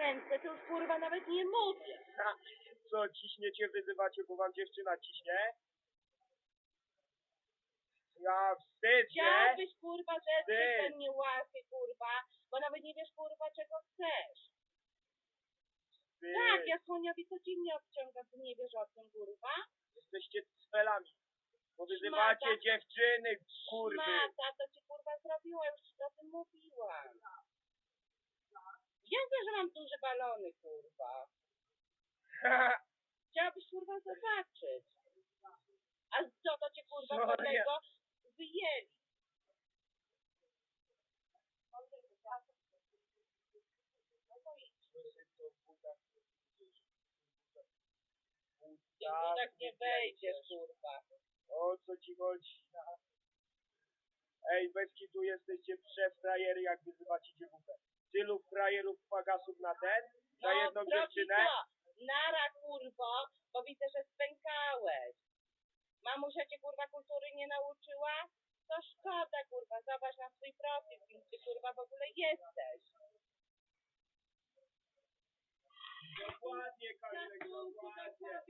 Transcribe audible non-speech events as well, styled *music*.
ręce, to już kurwa nawet nie mówię. Co, ciśniecie, wyzywacie, bo wam dziewczyna ciśnie? Ja wstyd, nie? Chciałbyś kurwa zetrzeć Ty. ze mnie kurwa, bo nawet nie wiesz kurwa czego chcesz. Wstyd. Tak, ja słoniowi codziennie obciągam, ty nie wiesz o tym kurwa. Jesteście cfelami. Bo wyzywacie Szmata. dziewczyny, kurwy. Szmata, to ci kurwa zrobiła, już ci o tym mówiłam. Ja wiem, że mam duże balony kurwa. *laughs* Chciałabyś kurwa zobaczyć. A co to cię kurwa Sorry. tego wyjęli? No tu tak nie wejdziesz kurwa. O co ci chodzi? Ej, bez kitu jesteście przefrajery, jak wyzywacie dziewuchę. Tylu frajerów pagasów na ten? Na No, jedną drogi dziewczynę? to. Nara kurwo, bo widzę, że spękałeś. Mamusia cię kurwa kultury nie nauczyła? To szkoda kurwa, zobacz na swój profil, kim ty kurwa w ogóle jesteś. Dokładnie, Na to dokładnie.